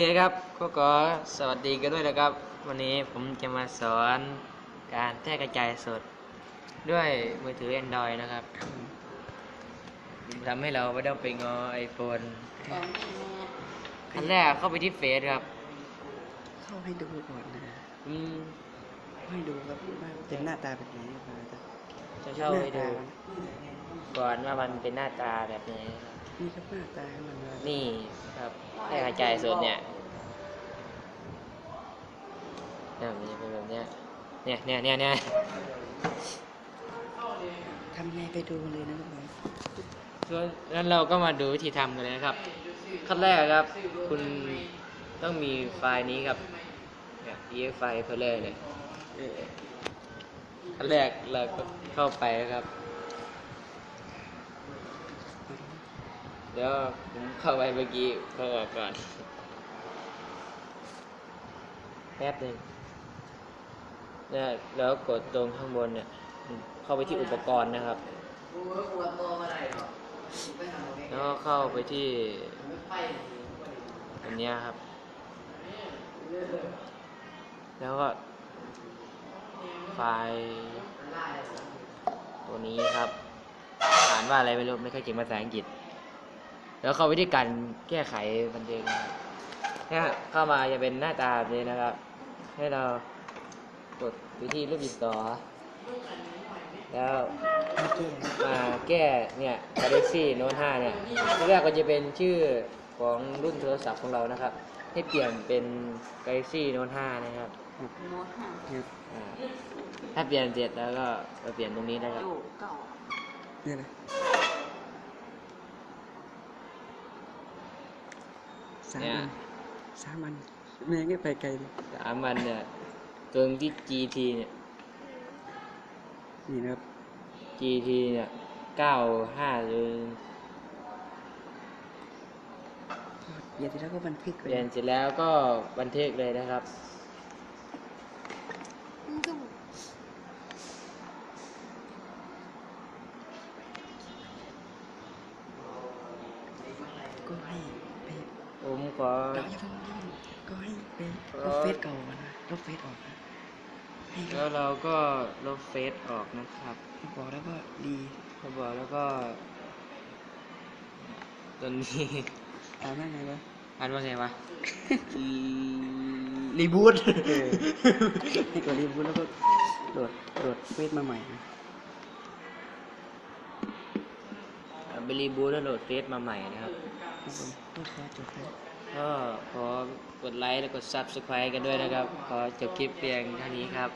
โอเคครับก็ขอสวัสดีกันด้วยนะครับ วันนี้ผมจะมาสอนการแพร่กระจายสด ด้วยมือถือ Android นะครับทำให้เราไม่ต้องไปงอ iPhone ขั้นแรกเข้าไปที่เฟซครับ เข้าให้ดูก่อนนะอืมให้ดูครับว่าเป็นหน้าตาแบบไหนมาจะจะเข้าไปดู ก่อนว่ามันเป็นหน้าตาแบบไหนครับนี่ครับหน้าตาของมันว่านี่ครับแพร่กระจายสดเนี่ย เนี่ยมันจะเป็นแบบเนี้ยเนี่ยเนี่ยเนี่ยเนี่ยทำไงไปดูเลยนะครับผมส่วนนั้นเราก็มาดูวิธีทำกันเลยนะครับ ขั้นแรกครับ คุณต้องมีไฟล์นี้ครับเนี่ย exe ไฟล์เพลเลอร์เนี่ยเออขั้นแรกเราก็เข้าไปนะครับเดี๋ยวผมเข้าไปเมื่อกี้เข้าออกก่อนแป๊บหนึ่งเนี่ยแล้วกดตรงข้างบนเนี่ย เข้าไปที่อุปกรณ์นะครับแล้วก็เข้าไปที่อันเนี้ยครับ แล้วก็ไฟล์ตัวนี้ครับ อ่านว่าอะไรไม่รู้ไม่เคยเก่งภาษาอังกฤษ แล้วเข้าไปที่การแก้ไขบันเทิงนะครับเนี่ยเข้ามาจะเป็นหน้าตาแบบนี้นะครับ ให้เรา กดไปที่รูปดินสอแล้วโอเคมาแก้เนี่ย Galaxy Note 5 เนี่ยที่แรกก็จะเป็นชื่อของรุ่นโทรศัพท์ของเรานะครับ ให้เปลี่ยนเป็น Galaxy Note 5 นะครับครับอ่าถ้าเปลี่ยนเสร็จแล้วก็มาเปลี่ยนตรงนี้นะครับเนี่ยนะสามเนี่ย อันสามอันแม่งก็ไปไกลเลย สามวันเนี่ย ตรงที่ GT เนี่ย นี่นะครับ GT เนี่ยเก้าห้าหรือเดี๋ยวทีแล้วก็บันทึกเปลี่ยนเสร็จแล้วก็บันทึกเลยนะครับก็ให้ไปผมขอ เราอย่าเพิ่งอย่าเพิ่งก็ให้ไปเอลอบเฟซเก่าก่อนนะลบเฟซออกนะให้ แล้วเราก็ลบเฟซออกนะครับบอกแล้วก็ดีเขาบอกแล้วก็ตอนนี้อ่านว่าไงวะอ่านว่าไงวะรีบูทเออให้กดรีบูทแล้วก็โหลดโหลดเฟซมาใหม่นะไปรีบูทแล้วโหลดเฟซมาใหม่นะครับครับผมก็ขอจบแล้ว ก็ขอกดไลค์และกด Subscribe กันด้วยนะครับ ขอจบคลิปเพียงเท่านี้ครับ